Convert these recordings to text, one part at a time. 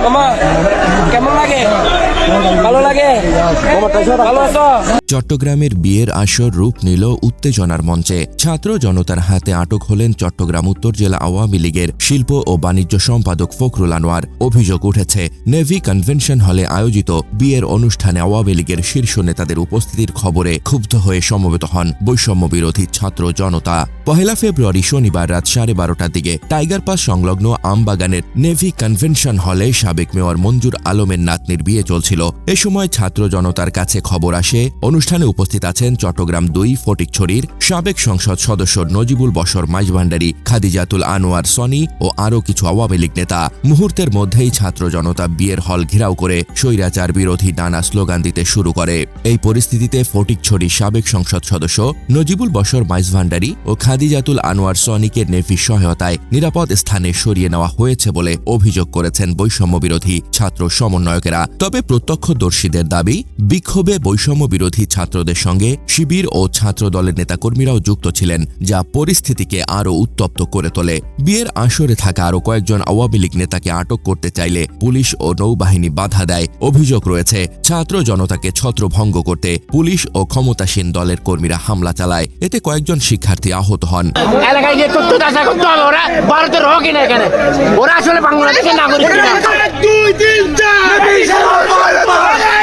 Come on. চট্টগ্রামের বিয়ের আসর রূপ নিল উত্তেজনার মঞ্চে। ছাত্র জনতার হাতে আটক হলেন চট্টগ্রাম উত্তর জেলা আওয়ামী লীগের শিল্প ও বাণিজ্য সম্পাদক ফখরুল আনোয়ার। অভিযোগ উঠেছে নেভি কনভেনশন হলে আয়োজিত বিয়ের অনুষ্ঠানে আওয়ামী লীগের শীর্ষ নেতাদের উপস্থিতির খবরে ক্ষুব্ধ হয়ে সমবেত হন বৈষম্য বিরোধী ছাত্র জনতা। পহেলা ফেব্রুয়ারি শনিবার রাত সাড়ে বারোটার দিকে টাইগার পাস সংলগ্ন আমবাগানের নেভি কনভেনশন হলে সাবেক মেয়র মঞ্জুর আলমের নাতনির বিয়ে চলছিল এ সময় ছাত্র জনতার কাছে খবর আসে, অনুষ্ঠানে উপস্থিত আছেন চট্টগ্রাম দুই ফটিকছড়ির সাবেক সংসদ সদস্য নজিবুল বশর মাইজভান্ডারি, খাদিজাতুল আনোয়ার সনি ও আরও কিছু আওয়ামী লীগ নেতা। মুহূর্তের মধ্যেই ছাত্র জনতা বিয়ের হল ঘেরাও করে স্বৈরাচার বিরোধী নানা স্লোগান দিতে শুরু করে। এই পরিস্থিতিতে ফটিকছড়ির সাবেক সংসদ সদস্য নজিবুল বশর মাইজভান্ডারি ও খাদিজাতুল আনোয়ার সনিকে নেভি সহায়তায় নিরাপদ স্থানে সরিয়ে নেওয়া হয়েছে বলে অভিযোগ করেছেন বৈষম্য বিরোধী ছাত্র সমন্বয়কেরা। তবে প্রত্যক্ষদর্শীদের দাবি বিক্ষোভে বৈষম্য বিরোধী ছাত্রদের সঙ্গে শিবির ও ছাত্র দলের নেতাকর্মীরাও যুক্ত ছিলেন যা পরিস্থিতিকে আরও উত্তপ্ত করে তোলে। বিয়ের আসরে থাকা আরও কয়েকজন আওয়ামী লীগ নেতাকে আটক করতে চাইলে পুলিশ ও নৌবাহিনী বাধা দেয়। অভিযোগ রয়েছে ছাত্র জনতাকে ছত্রভঙ্গ করতে পুলিশ ও ক্ষমতাসীন দলের কর্মীরা হামলা চালায়। এতে কয়েকজন শিক্ষার্থী আহত হন। এলাকায় গিয়ে তথ্য যাচাই করতে হবে ওরা ভারতের হোক কিনা এখানে। ওরা আসলে বাংলাদেশের নাগরিক 妈的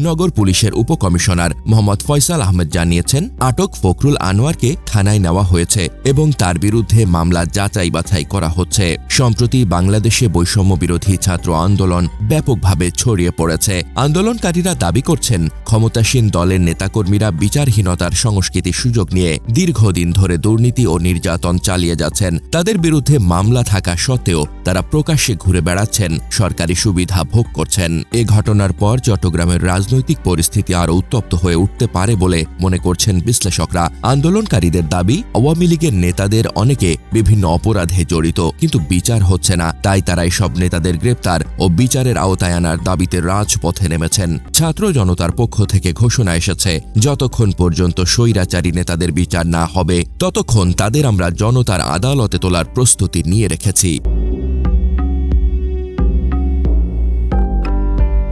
নগর পুলিশের উপকমিশনার মোহাম্মদ ফয়সাল আহমেদ জানিয়েছেন, আটক ফখরুল আনোয়ারকে থানায় নেওয়া হয়েছে এবং তার বিরুদ্ধে মামলা যাচাই বাছাই করা হচ্ছে। সম্প্রতি বাংলাদেশে বৈষম্য বিরোধী ছাত্র আন্দোলন ব্যাপকভাবে ছড়িয়ে পড়েছে। আন্দোলনকারীরা দাবি করছেন, ক্ষমতাসীন দলের নেতাকর্মীরা বিচারহীনতার সংস্কৃতির সুযোগ নিয়ে দীর্ঘদিন ধরে দুর্নীতি ও নির্যাতন চালিয়ে যাচ্ছেন। তাদের বিরুদ্ধে মামলা থাকা সত্ত্বেও তারা প্রকাশ্যে ঘুরে বেড়াচ্ছেন। সরকারি সুবিধা ভোগ করছেন। এ ঘটনার পর চট্টগ্রামের রাজনৈতিক পরিস্থিতি আরও উত্তপ্ত হয়ে উঠতে পারে বলে মনে করছেন বিশ্লেষকরা। আন্দোলনকারীদের দাবি, আওয়ামী লীগের নেতাদের অনেকে বিভিন্ন অপরাধে জড়িত, কিন্তু বিচার হচ্ছে না। তাই তারা এসব নেতাদের গ্রেপ্তার ও বিচারের আওতায় আনার দাবিতে রাজপথে নেমেছেন। ছাত্র জনতার পক্ষ থেকে ঘোষণা এসেছে, যতক্ষণ পর্যন্ত স্বৈরাচারী নেতাদের বিচার না হবে, ততক্ষণ তাদের আমরা জনতার আদালতে তোলার প্রস্তুতি নিয়ে রেখেছি।